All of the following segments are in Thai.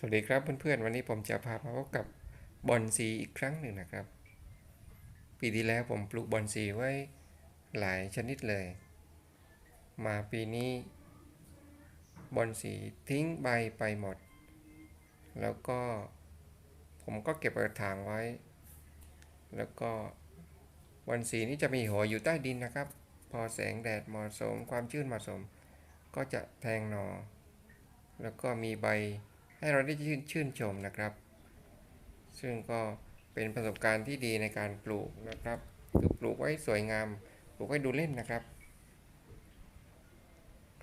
สวัสดีครับเพื่อนๆ วันนี้ผมจะพามาพบกับบอนซีอีกครั้งหนึ่งนะครับ ปีที่แล้วผมปลูกบอนซีไว้หลายชนิดเลย มาปีนี้บอนซีทิ้งใบไปหมด แล้วก็ผมก็เก็บกระถางไว้ แล้วก็บอนซีนี้จะมีหัวอยู่ใต้ดินนะครับ พอแสงแดดเหมาะสม ความชื้นเหมาะสม ก็จะแทงหนอ แล้วก็มีใบ ให้เราได้ชื่นชื่นชมนะครับ ซึ่งก็เป็นประสบการณ์ที่ดีในการปลูกนะครับคือปลูกไว้สวยงาม ปลูกไว้ดูเล่นนะครับ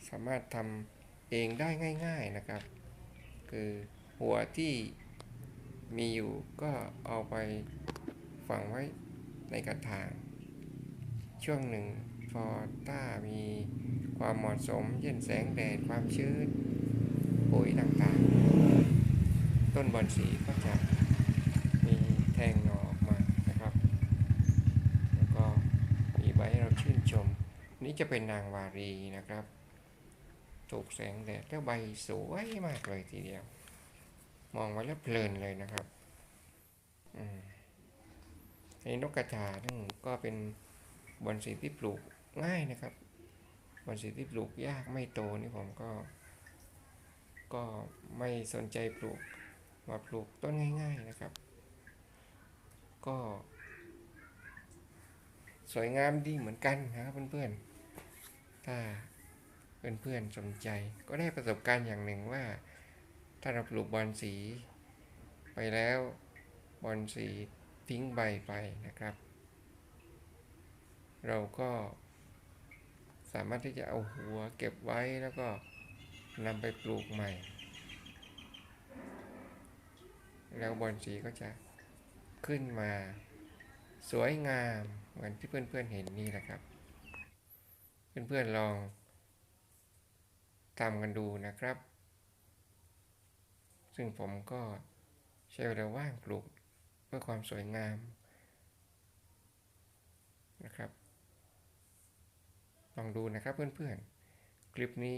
สามารถทำเองได้ง่าย ๆนะครับ คือหัวที่มีอยู่ก็เอาไปฝังไว้ในกระถาง ช่วงหนึ่งพอถ้ามีความเหมาะสม เช่นแสงแดดความชื้น ปุ๋ยต่างๆ ต้นบอนสีก็จะมีแทงหน่อออกมานะครับ แล้วก็มีใบให้เราชื่นชม นี่จะเป็นนางวารีนะครับ ถูกแสงแดดแล้วใบสวยมากเลยทีเดียว มองไว้แล้วเพลินเลยนะครับอืมอันนกกระจาซึ่งก็เป็นบอนสีที่ปลูกง่ายนะครับบอนสีที่ปลูกยากไม่โตนี่ผมก็ ก็ไม่สนใจปลูกมาปลูกต้นง่ายๆนะครับ ก็ สวยงามดีเหมือนกันนะครับเพื่อนๆ ถ้าเพื่อนๆสนใจ ก็ได้ประสบการณ์อย่างหนึ่งว่า ถ้าเราปลูกบอลสี ไปแล้วบอลสีทิ้งใบไปนะครับ เราก็สามารถที่จะเอาหัวเก็บไว้แล้วก็ นำไปปลูกใหม่ แล้วบอลสีก็จะขึ้นมาสวยงามเหมือนที่เพื่อนๆเห็นนี่แหละครับ เพื่อนๆลองทำกันดูนะครับ ซึ่งผมก็ใช้เวลาว่างปลูกเพื่อความสวยงามนะครับ ลองดูนะครับเพื่อนๆ คลิปนี้